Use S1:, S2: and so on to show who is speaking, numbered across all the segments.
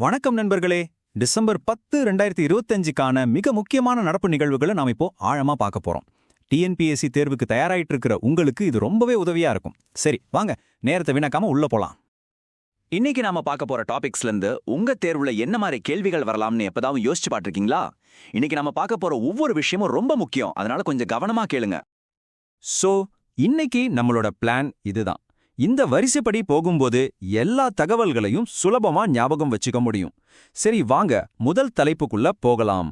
S1: வணக்கம் நண்பர்களே. டிசம்பர் பத்து ரெண்டாயிரத்தி இருபத்தஞ்சுக்கான மிக முக்கியமான நடப்பு நிகழ்வுகளை நாம் இப்போ ஆழமா பார்க்க போறோம். டிஎன்பிஎஸ்சி தேர்வுக்கு தயாராயிட்டு இருக்கிற உங்களுக்கு இது ரொம்பவே உதவியா இருக்கும். சரி வாங்க நேரத்தை வீணாக்காம உள்ள போலாம்.
S2: இன்னைக்கு நாம பார்க்க போற டாபிக்ஸ்ல இருந்து உங்க தேர்வுல என்ன மாதிரி கேள்விகள் வரலாம்னு எப்பதாவது யோசிச்சு பாட்டிருக்கீங்களா இன்னைக்கு நாம பார்க்க போற ஒவ்வொரு விஷயமும் ரொம்ப முக்கியம். அதனால கொஞ்சம் கவனமா கேளுங்க.
S1: சோ இன்னைக்கு நம்மளோட பிளான் இதுதான். இந்த வரிசைப்படி போகும்போது எல்லா தகவல்களையும் சுலபமா ஞாபகம் வச்சுக்க முடியும். சரி வாங்க முதல் தலைப்புக்குள்ள போகலாம்.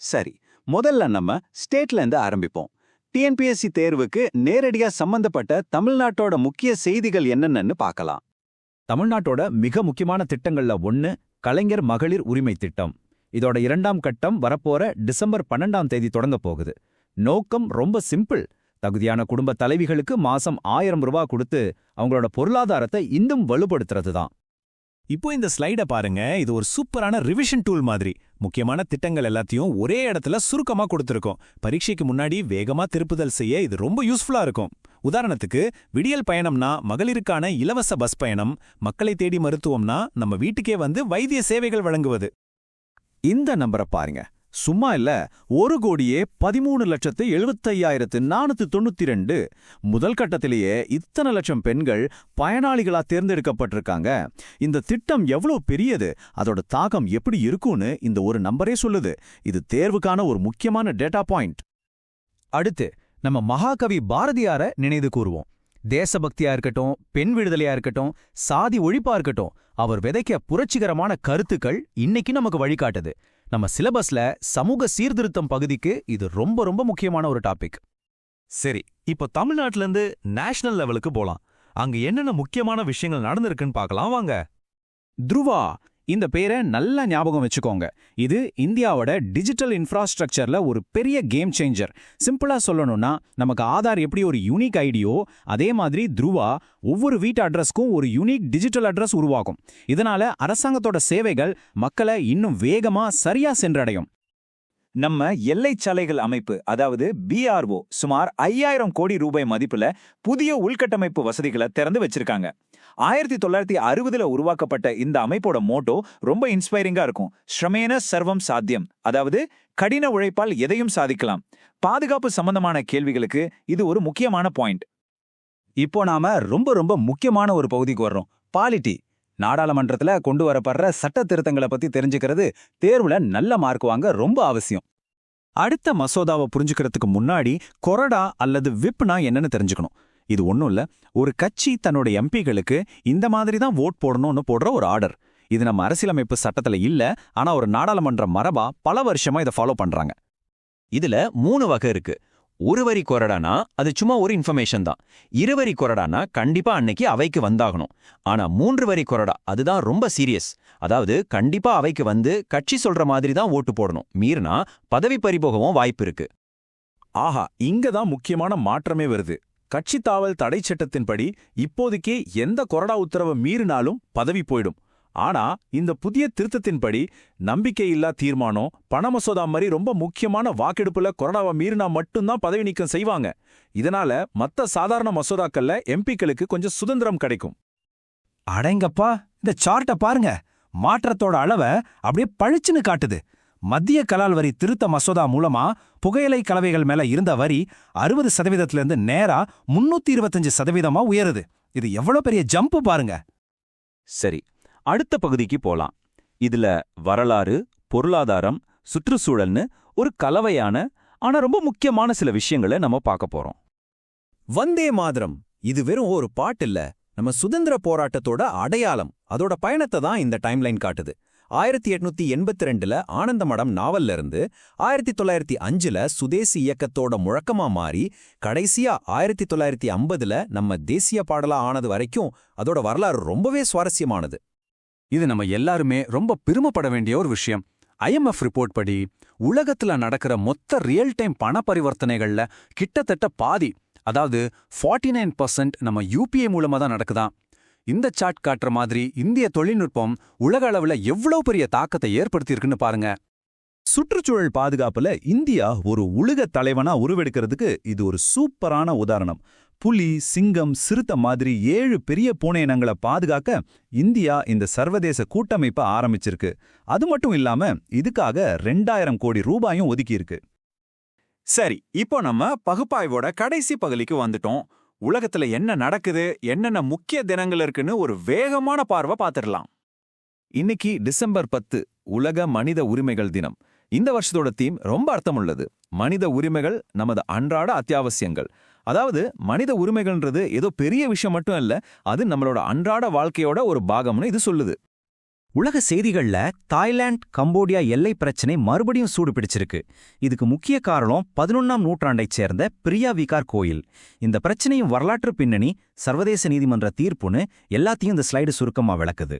S2: சரி முதல்ல நம்ம ஸ்டேட்ல இருந்து ஆரம்பிப்போம். டிஎன்பிஎஸ்சி தேர்வுக்கு நேரடியா சம்பந்தப்பட்ட தமிழ்நாட்டோட முக்கிய செய்திகள் என்னென்னு பார்க்கலாம்.
S1: தமிழ்நாட்டோட மிக முக்கியமான திட்டங்கள்ல ஒன்னு கலைஞர் மகளிர் உரிமை திட்டம். இதோட இரண்டாம் கட்டம் வரப்போற டிசம்பர் பன்னெண்டாம் தேதி தொடங்க போகுது. நோக்கம் ரொம்ப சிம்பிள் தகுதியான குடும்ப தலைவிகளுக்கு மாசம் ஆயிரம் ரூபா கொடுத்து அவங்களோட பொருளாதாரத்தை இன்னும் வலுப்படுத்துறது தான்
S3: இப்போ இந்த ஸ்லைட பாருங்க. இது ஒரு சூப்பரான ரிவிஷன் டூல் மாதிரி. முக்கியமான திட்டங்கள் எல்லாத்தையும் ஒரே இடத்துல சுருக்கமா கொடுத்திருக்கோம். பரீட்சைக்கு முன்னாடி வேகமா திருப்புதல் செய்ய இது ரொம்ப யூஸ்ஃபுல்லா இருக்கும். உதாரணத்துக்கு விடியல் பயணம்னா மகளிருக்கான இலவச பஸ் பயணம். மக்களை தேடி மருத்துவம்னா நம்ம வீட்டுக்கே வந்து வைத்திய சேவைகள் வழங்குவது.
S1: இந்த நம்பரை பாருங்க. சும்மா இல்ல ஒரு கோடியே பதிமூணு லட்சத்து எழுபத்தையாயிரத்து நானூத்து தொண்ணூத்தி ரெண்டு முதல் கட்டத்திலேயே இத்தனை லட்சம் பெண்கள் பயனாளிகளா தேர்ந்தெடுக்கப்பட்டிருக்காங்க. இந்த திட்டம் எவ்வளவு பெரியது அதோட தாக்கம் எப்படி இருக்கும்னு இந்த ஒரு நம்பரே சொல்லுது. இது தேர்வுக்கான ஒரு முக்கியமான டேட்டா பாயிண்ட். அடுத்து நம்ம மகாகவி பாரதியார நினைவு கூறுவோம். தேசபக்தியா இருக்கட்டும் பெண் விடுதலையா இருக்கட்டும் சாதி ஒழிப்பா இருக்கட்டும் அவர் விதைக்க புரட்சிகரமான கருத்துக்கள் இன்னைக்கு நமக்கு வழிகாட்டுது. நம்ம சிலபஸ்ல சமூக சீர்திருத்தம் பகுதிக்கு இது ரொம்ப ரொம்ப முக்கியமான ஒரு டாபிக்.
S3: சரி இப்போ தமிழ்நாட்டுல இருந்து நேஷனல் லெவலுக்கு போலாம். அங்க என்னென்ன முக்கியமான விஷயங்கள் நடந்திருக்குன்னு பார்க்கலாம் வாங்க.
S1: துருவா இந்த பேரை நல்லா ஞாபகம் வச்சுக்கோங்க. இது இந்தியாவோட டிஜிட்டல் இன்ஃப்ராஸ்ட்ரக்சர்ல ஒரு பெரிய கேம் சேஞ்சர் சிம்பிளா சொல்லணும்னா நமக்கு ஆதார் எப்படி ஒரு யூனிக் ஐடியோ அதே மாதிரி துருவா ஒவ்வொரு வீட்டு அட்ரஸ்க்கும் ஒரு யூனிக் டிஜிட்டல் அட்ரஸ் உருவாகும். இதனால அரசாங்கத்தோட சேவைகள் மக்களை இன்னும் வேகமா சரியா சென்றடையும்.
S2: நம்ம எல்லை சாலைகள் அமைப்பு அதாவது பிஆர்ஓ சுமார் ஐயாயிரம் கோடி ரூபாய் மதிப்புல புதிய உள்கட்டமைப்பு வசதிகளை திறந்து வச்சிருக்காங்க. ஆயிரத்தி தொள்ளாயிரத்தி அறுபதுல உருவாக்கப்பட்ட இந்த அமைப்போட மோட்டோ ரொம்ப இன்ஸ்பைரிங்கா இருக்கும். ஸ்ரமேன சர்வம் சாத்தியம் அதாவது கடின உழைப்பால் எதையும் சாதிக்கலாம். பாதுகாப்பு சம்பந்தமான கேள்விகளுக்கு இது ஒரு முக்கியமான பாயிண்ட்.
S4: இப்போ நாம ரொம்ப ரொம்ப முக்கியமான ஒரு பகுதிக்கு வர்றோம். பாலிட்டி. நாடாளுமன்றத்துல கொண்டு வரப்படுற சட்ட திருத்தங்களை பத்தி தெரிஞ்சுக்கிறது தேர்வுல நல்ல மார்க் வாங்க ரொம்ப அவசியம்.
S1: அடுத்த மசோதாவை புரிஞ்சுக்கிறதுக்கு முன்னாடி கொரடா அல்லது விப்னா என்னன்னு தெரிஞ்சுக்கணும். இது ஒன்றும் இல்ல ஒரு கட்சி தன்னோட எம்பிகளுக்கு இந்த மாதிரி தான் ஓட் போடணும்னு போடுற ஒரு ஆர்டர் இது நம்ம அரசியலமைப்பு சட்டத்துல இல்ல ஆனா ஒரு நாடாளுமன்ற மரபா பல வருஷமா இதை ஃபாலோ பண்றாங்க.
S5: இதுல மூணு வகை இருக்கு. ஒரு வரி கொறடானா அது சும்மா ஒரு இன்ஃபர்மேஷன் தான். இருவரி கொறடானா கண்டிப்பா அன்னைக்கு அவைக்கு வந்தாகணும். ஆனா மூன்று வரி கொறடா அதுதான் ரொம்ப சீரியஸ் அதாவது கண்டிப்பா அவைக்கு வந்து கட்சி சொல்ற மாதிரி தான் ஓட்டு போடணும். மீறினா பதவி பறிபோகவும் வாய்ப்பு இருக்கு.
S3: ஆஹா இங்க தான் முக்கியமான மாற்றமே வருது. கட்சி தாவல் தடை சட்டத்தின்படி இப்போதைக்கே எந்த கொறடா உத்தரவை மீறினாலும் பதவி போயிடும். ஆனா இந்த புதிய திருத்தத்தின்படி நம்பிக்கையில்லா தீர்மானம் பண மசோதா மாதிரி ரொம்ப முக்கியமான வாக்கெடுப்புல கொறடாவை மீறினா மட்டும்தான் பதவி நீக்கம் செய்வாங்க. இதனால மத்த சாதாரண மசோதாக்கள்ல எம்பிக்களுக்கு கொஞ்சம் சுதந்திரம் கிடைக்கும்.
S4: அடங்கப்பா இந்த சார்ட்ட பாருங்க. மாற்றத்தோட அளவை அப்படியே பழிச்சுன்னு காட்டுது. மத்திய கலால் வரி திருத்த மசோதா மூலமா புகையிலை கலவைகள் மேல இருந்த வரி அறுபது சதவீதத்திலிருந்து நேரா முன்னூத்தி இருபத்தஞ்சு சதவீதமா உயருது. இது எவ்வளவு பெரிய ஜம்ப் பாருங்க.
S5: சரி அடுத்த பகுதிக்கு போலாம். இதுல வரலாறு பொருளாதாரம் சுற்றுச்சூழல்னு ஒரு கலவையான ஆனா ரொம்ப முக்கியமான சில விஷயங்களை நம்ம பார்க்க போறோம்.
S1: வந்தே மாதரம். இது வெறும் ஒரு பாட்டு இல்ல. நம்ம சுதந்திர போராட்டத்தோட அடையாளம். அதோட பயணத்தை தான் இந்த டைம்லைன் காட்டுது. ஆயிரத்தி எட்நூத்தி எண்பத்தி ரெண்டுல ஆனந்தமடம் நாவல்ல இருந்து ஆயிரத்தி தொள்ளாயிரத்தி அஞ்சுல சுதேசி இயக்கத்தோட முழக்கமா மாறி கடைசியா ஆயிரத்தி தொள்ளாயிரத்தி ஐம்பதுல நம்ம தேசிய பாடலா ஆனது வரைக்கும் அதோட வரலாறு ரொம்பவே சுவாரஸ்யமானது.
S4: இது நம்ம எல்லாருமே ரொம்ப பெருமைப்பட வேண்டிய ஒரு விஷயம். ஐஎம்எஃப் ரிப்போர்ட் படி உலகத்துல நடக்கிற மொத்த ரியல் டைம் பண பரிவர்த்தனைகள்ல கிட்டத்தட்ட பாதி அதாவது ஃபார்ட்டி நைன் பர்சன்ட் நம்ம யூபிஐ மூலமா தான் நடக்குதாம் இந்த சாட் காட்டுற மாதிரி இந்திய தொழில்நுட்பம் உலக அளவுல எவ்வளவு பெரிய தாக்கத்தை ஏற்படுத்தியிருக்குன்னு பாருங்க.
S1: சுற்றுச்சூழல் பாதுகாப்புல இந்தியா ஒரு உலக தலைவனா உருவெடுக்கிறதுக்கு இது ஒரு சூப்பரான உதாரணம்.
S3: புலி சிங்கம் சிறுத்தை மாதிரி ஏழு பெரிய பூனை இனங்களை பாதுகாக்க இந்தியா இந்த சர்வதேச கூட்டமைப்பை ஆரம்பிச்சிருக்கு. அது மட்டும் இல்லாம இதுக்காக ரெண்டாயிரம் கோடி ரூபாயும் ஒதுக்கியிருக்கு.
S2: சரி இப்போ நம்ம பகுப்பாய்வோட கடைசி பகுதிக்கு வந்துட்டோம். உலகத்துல என்ன நடக்குது என்னென்ன முக்கிய தினங்கள் இருக்குன்னு ஒரு வேகமான பார்வை பார்த்துடலாம்.
S3: இன்னைக்கு டிசம்பர் பத்து உலக மனித உரிமைகள் தினம். இந்த வருஷத்தோட தீம் ரொம்ப அர்த்தமுள்ளது. மனித உரிமைகள் நமது அன்றாட அத்தியாவசியங்கள். அதாவது மனித உரிமைகள்ன்றது ஏதோ பெரிய விஷயம் மட்டும் இல்ல அது நம்மளோட அன்றாட வாழ்க்கையோட ஒரு பாகம்னு இது சொல்லுது.
S6: உலக செய்திகள்ல தாய்லாந்து கம்போடியா எல்லை பிரச்சனை மறுபடியும் சூடு பிடிச்சிருக்கு இதுக்கு முக்கிய காரணம் பதினொன்னாம் நூற்றாண்டைச் சேர்ந்த பிரியா விகார் கோயில். இந்த பிரச்சனையும் வரலாற்று பின்னணி சர்வதேச நீதிமன்ற தீர்ப்புன்னு எல்லாத்தையும் இந்த ஸ்லைடு சுருக்கமா விளக்குது.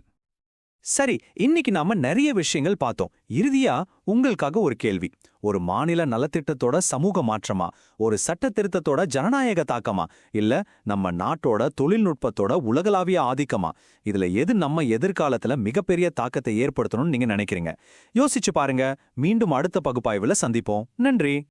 S1: சரி இன்னைக்கு நாம நிறைய விஷயங்கள் பார்த்தோம். இறுதியா உங்களுக்காக ஒரு கேள்வி. ஒரு மாநில நலத்திட்டத்தோட சமூக மாற்றமா? ஒரு சட்ட திருத்தத்தோட ஜனநாயக தாக்கமா? இல்ல நம்ம நாட்டோட தொழில்நுட்பத்தோட உலகளாவிய ஆதிக்கமா? இதுல எது நம்ம எதிர்காலத்துல மிகப்பெரிய தாக்கத்தை ஏற்படுத்தணும்னு நீங்க நினைக்கிறீங்க? யோசிச்சு பாருங்க. மீண்டும் அடுத்த பகுப்பாய்வுல சந்திப்போம். நன்றி.